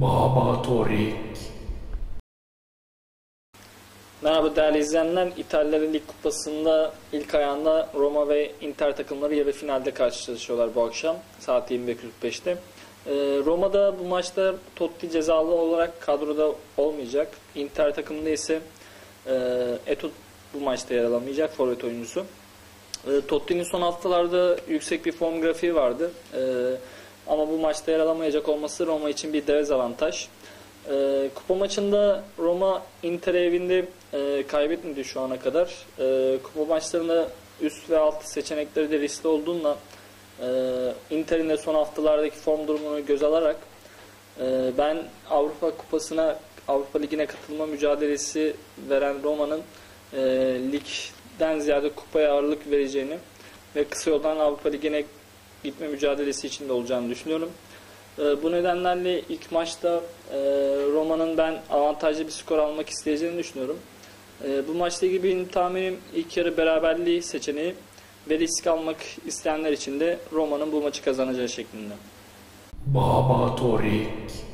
Baba Torik. Merhaba değerli izleyenler. İtalyan Lig Kupası'nda ilk ayağında Roma ve Inter takımları yarı finalde karşılaşıyorlar bu akşam saat 21.45'te. Ee, Roma'da bu maçta Totti cezalı olarak kadroda olmayacak. Inter takımında ise e, Eto bu maçta yer alamayacak forvet oyuncusu. E, Totti'nin son haftalarda yüksek bir form grafiği vardı. E, ama bu maçta yer alamayacak olması Roma için bir dezavantaj. E, kupa maçında Roma Inter evinde e, kaybetmedi şu ana kadar. E, kupa maçlarında üst ve alt seçenekleri de riskli olduğundan e, Inter'in de son haftalardaki form durumunu göz alarak e, ben Avrupa Kupası'na Avrupa Ligi'ne katılma mücadelesi veren Roma'nın e, ligden ziyade kupaya ağırlık vereceğini ve kısa yoldan Avrupa Ligi'ne gitme mücadelesi içinde olacağını düşünüyorum. E, bu nedenlerle ilk maçta e, Roma'nın ben avantajlı bir skor almak isteyeceğini düşünüyorum. E, bu maçla ilgili benim tahminim ilk yarı beraberliği seçeneği ve risk almak isteyenler için de Roma'nın bu maçı kazanacağı şeklinde. Baba Torik.